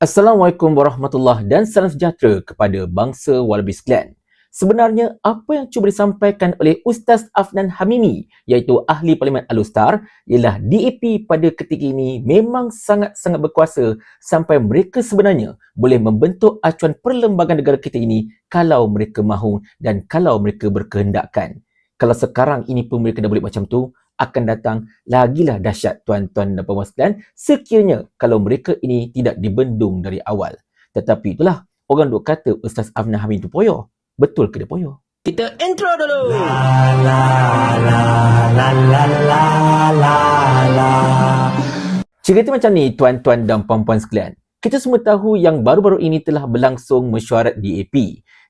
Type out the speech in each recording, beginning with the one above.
Assalamualaikum warahmatullahi dan salam sejahtera kepada bangsa Wallaby sekalian. Sebenarnya, apa yang cuba disampaikan oleh Ustaz Afnan Hamimi iaitu Ahli Parlimen Al-Ustar ialah DAP pada ketika ini memang sangat-sangat berkuasa sampai mereka sebenarnya boleh membentuk acuan perlembagaan negara kita ini kalau mereka mahu dan kalau mereka berkehendakkan. Kalau sekarang ini pun mereka dah boleh macam tu, akan datang lagilah dahsyat tuan-tuan dan puan sekalian sekiranya kalau mereka ini tidak dibendung dari awal. Tetapi itulah orang duk kata Ustaz Afnan Hamid itu poyo. Betul ke dia poyo? Kita intro dulu. Cerita macam ni tuan-tuan dan puan-puan sekalian. Kita semua tahu yang baru-baru ini telah berlangsung mesyuarat DAP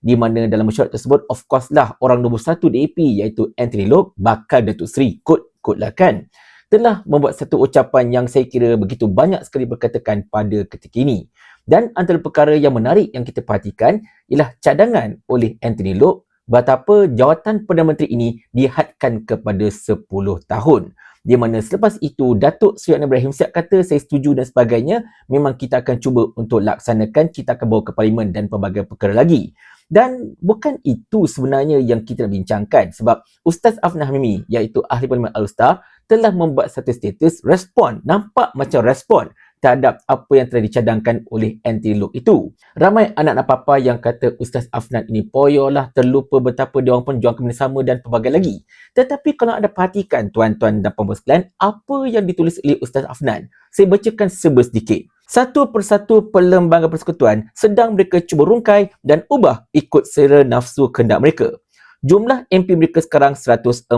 di mana dalam mesyuarat tersebut of course lah orang nombor satu DAP iaitu Anthony Loke bakal Datuk Seri Kut lah kan telah membuat satu ucapan yang saya kira begitu banyak sekali berkatakan pada ketika ini. Dan antara perkara yang menarik yang kita perhatikan ialah cadangan oleh Anthony Loke betapa jawatan Perdana Menteri ini dihadkan kepada 10 tahun. Di mana selepas itu Datuk Seri Anwar Ibrahim siap kata saya setuju dan sebagainya memang kita akan cuba untuk laksanakan kita akan bawa ke parlimen dan pelbagai perkara lagi. Dan bukan itu sebenarnya yang kita nak bincangkan sebab Ustaz Afnah Hamimi iaitu Ahli Parlimen Al-Ustar telah membuat satu status respon, nampak macam respon terhadap apa yang telah dicadangkan oleh Anti-Look itu. Ramai anak-anak papa yang kata Ustaz Afnan ini poyolah terlupa betapa dia orang pun juang kerjasama dan pelbagai lagi. Tetapi kalau anda perhatikan tuan-tuan dan puan sekalian, apa yang ditulis oleh Ustaz Afnan? Saya bacakan sedikit satu persatu perlembagaan persekutuan sedang mereka cuba rungkai dan ubah ikut selera nafsu kehendak mereka. Jumlah MP mereka sekarang 147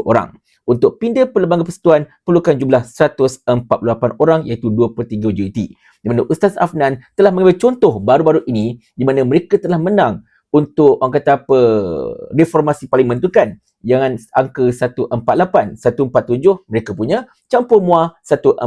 orang. Untuk pindah perlembagaan persekutuan, perlukan jumlah 148 orang iaitu 2 per 3 JT. Di mana Ustaz Afnan telah mengambil contoh baru-baru ini di mana mereka telah menang untuk orang kata apa reformasi parlimen tu kan jangan angka 148 147 mereka punya campur muar 148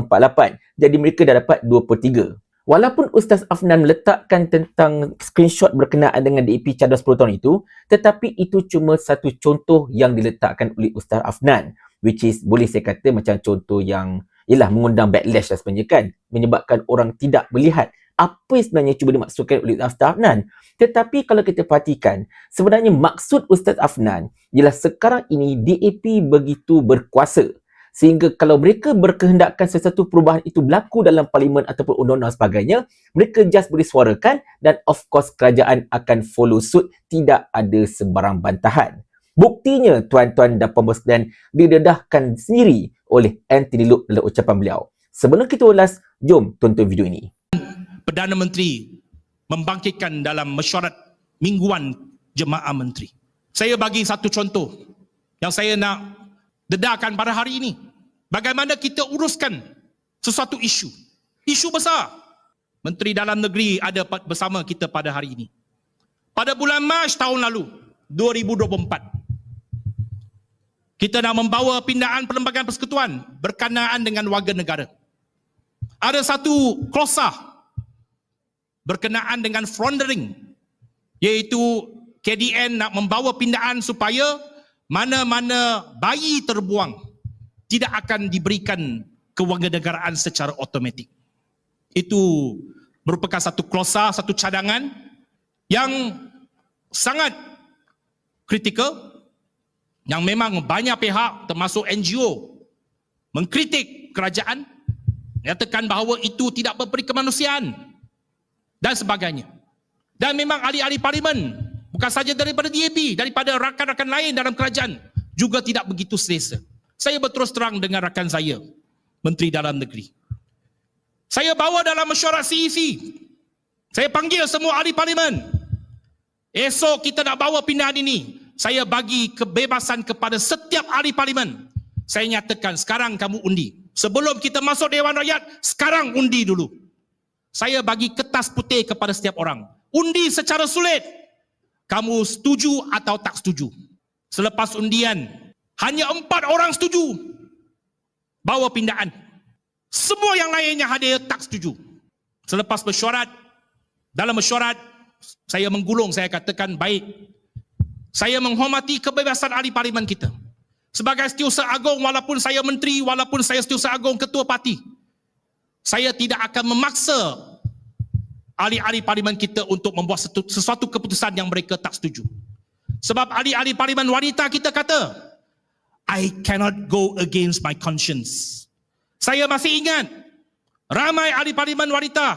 jadi mereka dah dapat 2 per 3 walaupun Ustaz Afnan meletakkan tentang screenshot berkenaan dengan DAP cadar 10 tahun itu tetapi itu cuma satu contoh yang diletakkan oleh Ustaz Afnan which is boleh saya kata macam contoh yang ialah mengundang backlash lah sebenarnya kan menyebabkan orang tidak melihat apa yang sebenarnya cuba dimaksudkan oleh Ustaz Afnan. Tetapi kalau kita perhatikan, sebenarnya maksud Ustaz Afnan ialah sekarang ini DAP begitu berkuasa. Sehingga kalau mereka berkehendakkan sesuatu perubahan itu berlaku dalam parlimen ataupun undang-undang sebagainya, mereka just boleh suarakan dan of course kerajaan akan follow suit, tidak ada sebarang bantahan. Buktinya tuan-tuan dan dan didedahkan sendiri oleh Anthony Luke dalam ucapan beliau. Sebelum kita ulas, jom tonton video ini. Perdana Menteri membangkitkan dalam mesyuarat mingguan jemaah menteri. Saya bagi satu contoh yang saya nak dedarkan pada hari ini. Bagaimana kita uruskan sesuatu isu. Isu besar. Menteri Dalam Negeri ada bersama kita pada hari ini. Pada bulan Mac tahun lalu, 2024, kita nak membawa pindaan perlembagaan persekutuan berkenaan dengan warga negara. Ada satu klosah berkenaan dengan frondering iaitu KDN nak membawa pindaan supaya mana-mana bayi terbuang tidak akan diberikan kewarganegaraan secara automatik. Itu merupakan satu klausa, satu cadangan yang sangat kritikal yang memang banyak pihak termasuk NGO mengkritik kerajaan nyatakan bahawa itu tidak berperi kemanusiaan dan sebagainya. Dan memang ahli-ahli parlimen, bukan saja daripada DAP, daripada rakan-rakan lain dalam kerajaan, juga tidak begitu selesa. Saya berterus terang dengan rakan saya, Menteri Dalam Negeri. Saya bawa dalam mesyuarat CEC. Saya panggil semua ahli parlimen. Esok kita nak bawa pindahan ini. Saya bagi kebebasan kepada setiap ahli parlimen. Saya nyatakan sekarang kamu undi. Sebelum kita masuk Dewan Rakyat, sekarang undi dulu saya bagi kertas putih kepada setiap orang. Undi secara sulit. Kamu setuju atau tak setuju. Selepas undian, hanya empat orang setuju. Bawa pindaan. Semua yang lainnya hadir tak setuju. Selepas mesyuarat, dalam mesyuarat, saya menggulung, saya katakan baik. Saya menghormati kebebasan ahli parlimen kita. Sebagai setiausaha agung, walaupun saya menteri, walaupun saya setiausaha agung ketua parti, saya tidak akan memaksa ahli-ahli parlimen kita untuk membuat sesuatu, keputusan yang mereka tak setuju. Sebab ahli-ahli parlimen wanita kita kata, I cannot go against my conscience. Saya masih ingat ramai ahli parlimen wanita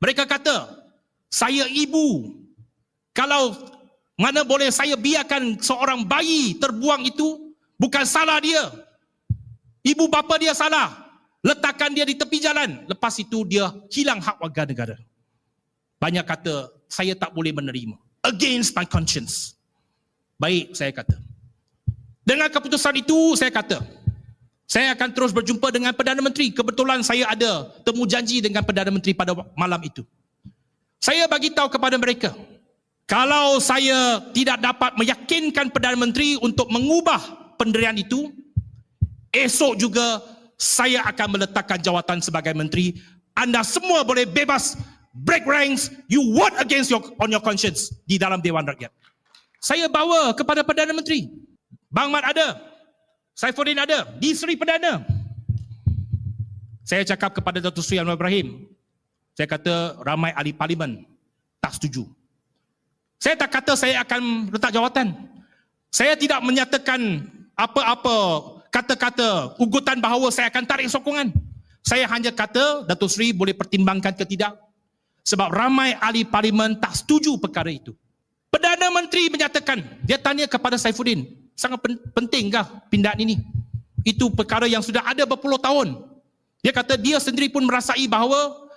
mereka kata saya ibu kalau mana boleh saya biarkan seorang bayi terbuang itu bukan salah dia. Ibu bapa dia salah. Letakkan dia di tepi jalan. Lepas itu dia hilang hak warga negara. Banyak kata saya tak boleh menerima. Against my conscience. Baik saya kata. Dengan keputusan itu saya kata saya akan terus berjumpa dengan Perdana Menteri. Kebetulan saya ada temu janji dengan Perdana Menteri pada malam itu. Saya bagi tahu kepada mereka, kalau saya tidak dapat meyakinkan Perdana Menteri untuk mengubah pendirian itu, esok juga saya akan meletakkan jawatan sebagai menteri. Anda semua boleh bebas break ranks, you vote against your on your conscience di dalam Dewan Rakyat. Saya bawa kepada Perdana Menteri. Bang Mat ada, Saifuddin ada, di Seri Perdana. Saya cakap kepada Datuk Seri Anwar Ibrahim, saya kata ramai ahli parlimen tak setuju. Saya tak kata saya akan letak jawatan. Saya tidak menyatakan apa-apa kata-kata ugutan bahawa saya akan tarik sokongan. Saya hanya kata Datuk Seri boleh pertimbangkan ke tidak. Sebab ramai ahli parlimen tak setuju perkara itu. Perdana Menteri menyatakan, dia tanya kepada Saifuddin, sangat pentingkah pindahan ini? Itu perkara yang sudah ada berpuluh tahun. Dia kata dia sendiri pun merasai bahawa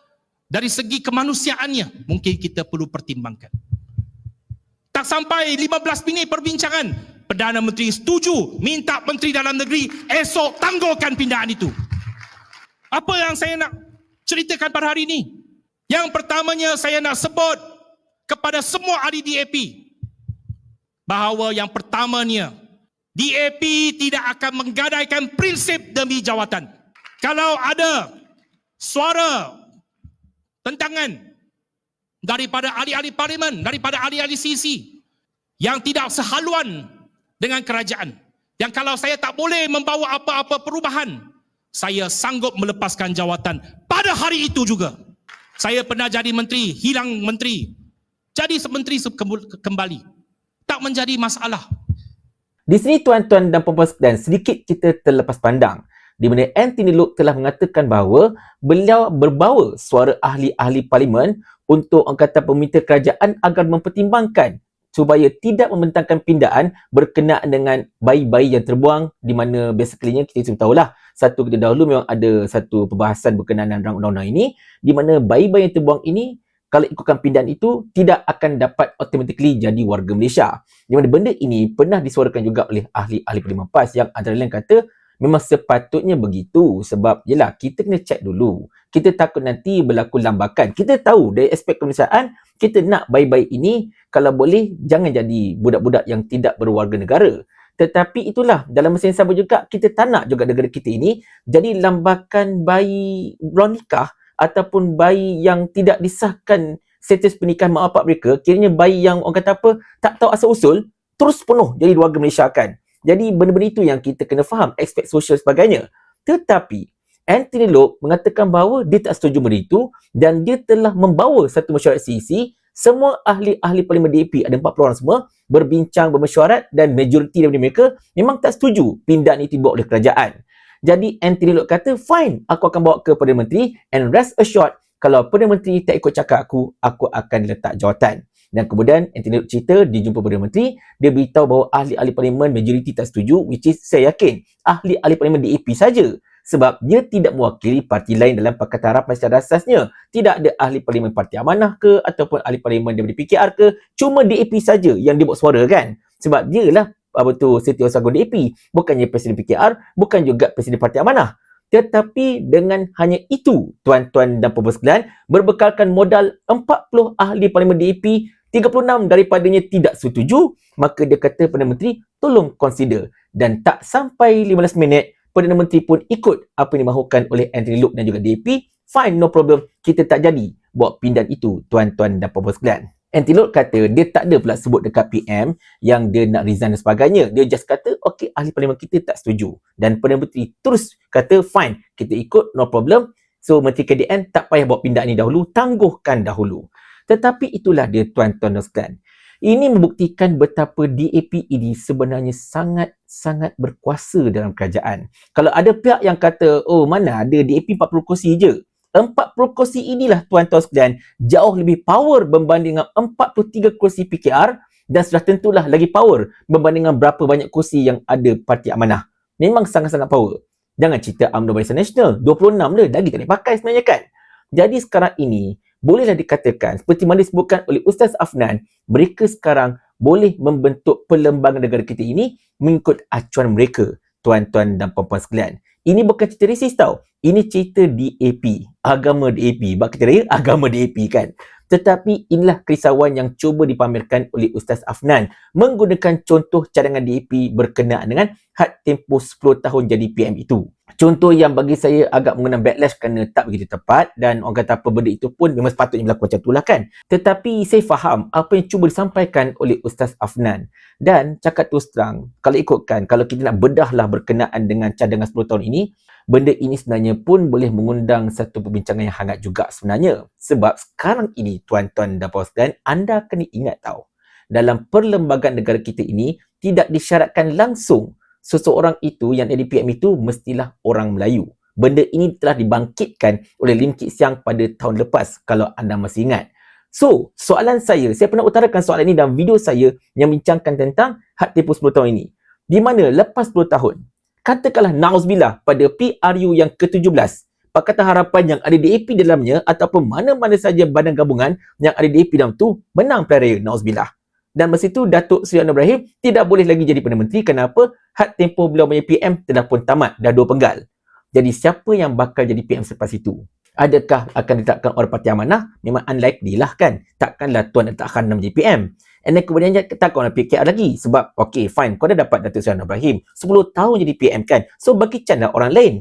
dari segi kemanusiaannya mungkin kita perlu pertimbangkan. Tak sampai 15 minit perbincangan, Perdana Menteri setuju minta Menteri Dalam Negeri esok tangguhkan pindahan itu. Apa yang saya nak ceritakan pada hari ini? Yang pertamanya saya nak sebut kepada semua ahli DAP bahawa yang pertamanya DAP tidak akan menggadaikan prinsip demi jawatan. Kalau ada suara tentangan daripada ahli-ahli parlimen, daripada ahli-ahli sisi yang tidak sehaluan dengan kerajaan. Yang kalau saya tak boleh membawa apa-apa perubahan, saya sanggup melepaskan jawatan pada hari itu juga. Saya pernah jadi menteri, hilang menteri. Jadi menteri kembali. Tak menjadi masalah. Di sini tuan-tuan dan puan-puan sekalian, sedikit kita terlepas pandang di mana Anthony Luke telah mengatakan bahawa beliau berbawa suara ahli-ahli parlimen untuk angkatan peminta kerajaan agar mempertimbangkan supaya tidak membentangkan pindaan berkenaan dengan bayi-bayi yang terbuang di mana basically kita semua tahulah satu kita dahulu memang ada satu perbahasan berkenaan dengan undang-undang ini di mana bayi-bayi yang terbuang ini kalau ikutkan pindaan itu tidak akan dapat automatically jadi warga Malaysia. Di mana benda ini pernah disuarakan juga oleh ahli-ahli Parlimen PAS yang antara lain kata memang sepatutnya begitu. Sebab yelah kita kena check dulu. Kita takut nanti berlaku lambakan. Kita tahu dari aspek kemanusiaan kita nak bayi-bayi ini kalau boleh jangan jadi budak-budak yang tidak berwarga negara. Tetapi itulah dalam masa yang sama juga kita tak nak juga negara kita ini jadi lambakan bayi belum nikah ataupun bayi yang tidak disahkan status pernikahan mak bapak mereka. Kiranya bayi yang orang kata apa tak tahu asal usul terus penuh jadi warga Malaysia kan jadi benda-benda itu yang kita kena faham, aspek sosial sebagainya. Tetapi Anthony Locke mengatakan bahawa dia tak setuju benda itu dan dia telah membawa satu mesyuarat CEC semua ahli-ahli parlimen DAP ada 40 orang semua berbincang bermesyuarat dan majoriti daripada mereka memang tak setuju pindahan itu dibawa oleh kerajaan. Jadi Anthony Locke kata fine aku akan bawa ke Perdana Menteri and rest assured kalau Perdana Menteri tak ikut cakap aku aku akan letak jawatan. Dan kemudian Anthony cerita dia jumpa Perdana Menteri, dia beritahu bahawa ahli-ahli parlimen majoriti tak setuju which is saya yakin ahli-ahli parlimen DAP saja sebab dia tidak mewakili parti lain dalam Pakatan Harapan secara asasnya. Tidak ada ahli parlimen Parti Amanah ke ataupun ahli parlimen daripada PKR ke, cuma DAP saja yang dia buat suara kan. Sebab dia lah apa tu Setiausaha DAP, bukannya Presiden PKR, bukan juga Presiden Parti Amanah. Tetapi dengan hanya itu, tuan-tuan dan puan sekalian, berbekalkan modal 40 ahli parlimen DAP 36 daripadanya tidak setuju, maka dia kata Perdana Menteri tolong consider. Dan tak sampai 15 minit, Perdana Menteri pun ikut apa yang dimahukan oleh Anthony Luke dan juga DAP. Fine, no problem. Kita tak jadi buat pindahan itu, tuan-tuan dan puan-puan sekalian. Anthony Luke kata dia tak ada pula sebut dekat PM yang dia nak resign dan sebagainya. Dia just kata, okay, ahli parlimen kita tak setuju. Dan Perdana Menteri terus kata, fine, kita ikut, no problem. So Menteri KDN tak payah bawa pindah ni dahulu, tangguhkan dahulu. Tetapi itulah dia tuan-tuan sekalian. Ini membuktikan betapa DAP ini sebenarnya sangat-sangat berkuasa dalam kerajaan. Kalau ada pihak yang kata, oh mana ada DAP 40 kursi je. 40 kursi inilah tuan-tuan sekalian jauh lebih power berbanding dengan 43 kursi PKR dan sudah tentulah lagi power berbanding dengan berapa banyak kursi yang ada Parti Amanah. Memang sangat-sangat power. Jangan cerita UMNO Barisan Nasional. 26 le, lagi tak boleh pakai sebenarnya kan. Jadi sekarang ini, bolehlah dikatakan seperti mana disebutkan oleh Ustaz Afnan, mereka sekarang boleh membentuk perlembagaan negara kita ini mengikut acuan mereka, tuan-tuan dan puan-puan sekalian. Ini bukan cerita resis tau. Ini cerita DAP, agama DAP. Bak kita raya, agama DAP kan. Tetapi inilah kerisauan yang cuba dipamerkan oleh Ustaz Afnan menggunakan contoh cadangan DAP berkenaan dengan had tempoh 10 tahun jadi PM itu. Contoh yang bagi saya agak mengenang backlash kerana tak begitu tepat dan orang kata apa benda itu pun memang sepatutnya berlaku macam itulah kan. Tetapi saya faham apa yang cuba disampaikan oleh Ustaz Afnan dan cakap terus terang kalau ikutkan kalau kita nak bedahlah berkenaan dengan cadangan 10 tahun ini benda ini sebenarnya pun boleh mengundang satu perbincangan yang hangat juga sebenarnya sebab sekarang ini tuan-tuan dan puan sekalian anda kena ingat tahu dalam perlembagaan negara kita ini tidak disyaratkan langsung seseorang itu yang jadi PM itu mestilah orang Melayu. Benda ini telah dibangkitkan oleh Lim Kit Siang pada tahun lepas kalau anda masih ingat. So, soalan saya, saya pernah utarakan soalan ini dalam video saya yang bincangkan tentang had tempoh 10 tahun ini. Di mana lepas 10 tahun, katakanlah Nauzubillah pada PRU yang ke-17, Pakatan Harapan yang ada DAP dalamnya ataupun mana-mana saja badan gabungan yang ada DAP dalam tu menang pilihan raya, Nauzubillah. Dan masa itu Datuk Seri Anwar Ibrahim tidak boleh lagi jadi Perdana Menteri. Kenapa? Had tempoh beliau menjadi PM telah pun tamat. Dah dua penggal. Jadi siapa yang bakal jadi PM selepas itu? Adakah akan ditetapkan oleh Parti Amanah? Memang unlikely lah kan. Takkanlah Tuan Datuk Khan menjadi PM. And then kemudian takkan orang PKR lagi. Sebab okay fine kau dah dapat Datuk Seri Anwar Ibrahim. 10 tahun jadi PM kan. So bagi chance orang lain.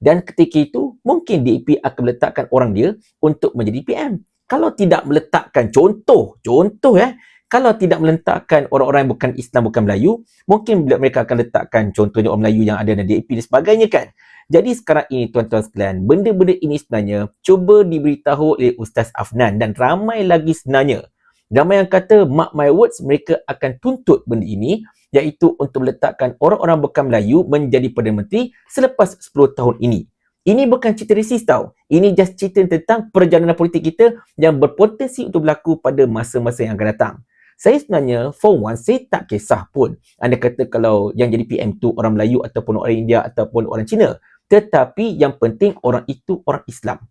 Dan ketika itu mungkin DAP akan meletakkan orang dia untuk menjadi PM. Kalau tidak meletakkan contoh, contoh eh, kalau tidak meletakkan orang-orang yang bukan Islam, bukan Melayu, mungkin mereka akan letakkan contohnya orang Melayu yang ada dalam DAP dan sebagainya kan. Jadi sekarang ini tuan-tuan sekalian, benda-benda ini sebenarnya cuba diberitahu oleh Ustaz Afnan dan ramai lagi sebenarnya. Ramai yang kata, mark my words, mereka akan tuntut benda ini iaitu untuk meletakkan orang-orang bukan Melayu menjadi Perdana Menteri selepas 10 tahun ini. Ini bukan cerita resis tau. Ini just cerita tentang perjalanan politik kita yang berpotensi untuk berlaku pada masa-masa yang akan datang saya sebenarnya for one saya tak kisah pun anda kata kalau yang jadi PM tu orang Melayu ataupun orang India ataupun orang Cina tetapi yang penting orang itu orang Islam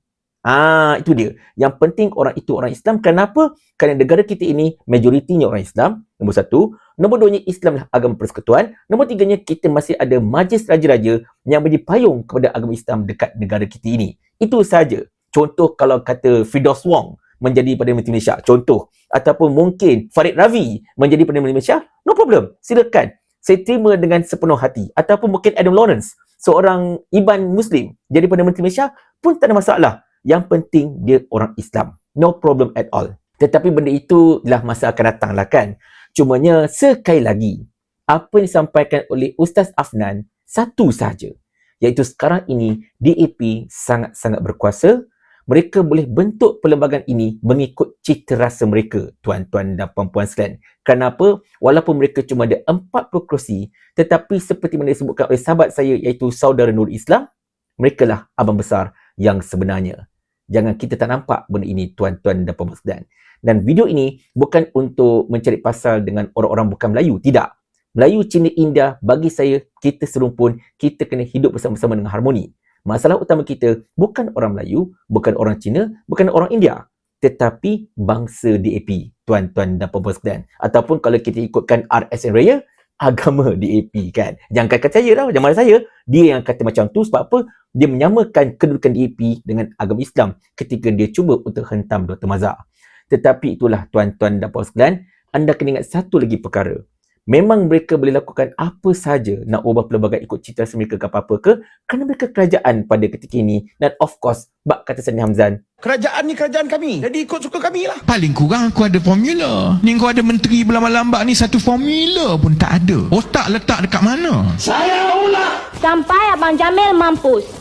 Ah, itu dia. Yang penting orang itu orang Islam. Kenapa? Kerana negara kita ini majoritinya orang Islam. Nombor satu. Nombor duanya Islam lah agama persekutuan. Nombor tiganya kita masih ada majlis raja-raja yang menjadi payung kepada agama Islam dekat negara kita ini. Itu saja. Contoh kalau kata Fidos Wong menjadi Perdana Menteri Malaysia. Contoh. Ataupun mungkin Farid Ravi menjadi Perdana Menteri Malaysia. No problem. Silakan. Saya terima dengan sepenuh hati. Ataupun mungkin Adam Lawrence. Seorang Iban Muslim. Jadi Perdana Menteri Malaysia pun tak ada masalah. Yang penting dia orang Islam. No problem at all. Tetapi benda itu adalah masa akan datang lah kan. Cumanya sekali lagi. Apa yang disampaikan oleh Ustaz Afnan satu saja. Iaitu sekarang ini DAP sangat-sangat berkuasa mereka boleh bentuk perlembagaan ini mengikut cita rasa mereka, tuan-tuan dan puan-puan sekalian. Kenapa? Walaupun mereka cuma ada 40 kerusi, tetapi seperti mana disebutkan oleh sahabat saya iaitu Saudara Nur Islam, mereka lah abang besar yang sebenarnya. Jangan kita tak nampak benda ini, tuan-tuan dan puan-puan. Dan video ini bukan untuk mencari pasal dengan orang-orang bukan Melayu, tidak. Melayu, Cina, India, bagi saya, kita serumpun, kita kena hidup bersama-sama dengan harmoni. Masalah utama kita bukan orang Melayu, bukan orang Cina, bukan orang India, tetapi bangsa DAP, tuan-tuan dan puan-puan. Ataupun kalau kita ikutkan RSN Raya, agama DAP kan. Jangan kata saya lah, jangan saya. Dia yang kata macam tu sebab apa? Dia menyamakan kedudukan DAP dengan agama Islam ketika dia cuba untuk hentam Dr. Mazhar. Tetapi itulah tuan-tuan dan puan sekalian, anda kena ingat satu lagi perkara memang mereka boleh lakukan apa saja nak ubah pelbagai ikut cita rasa mereka ke apa-apa ke kerana mereka kerajaan pada ketika ini dan of course bak kata Sani Hamzan Kerajaan ni kerajaan kami. Jadi ikut suka kami lah. Paling kurang aku ada formula. Ni kau ada menteri berlambak-lambak ni satu formula pun tak ada. Otak letak dekat mana? Sampai Abang Jamil mampus.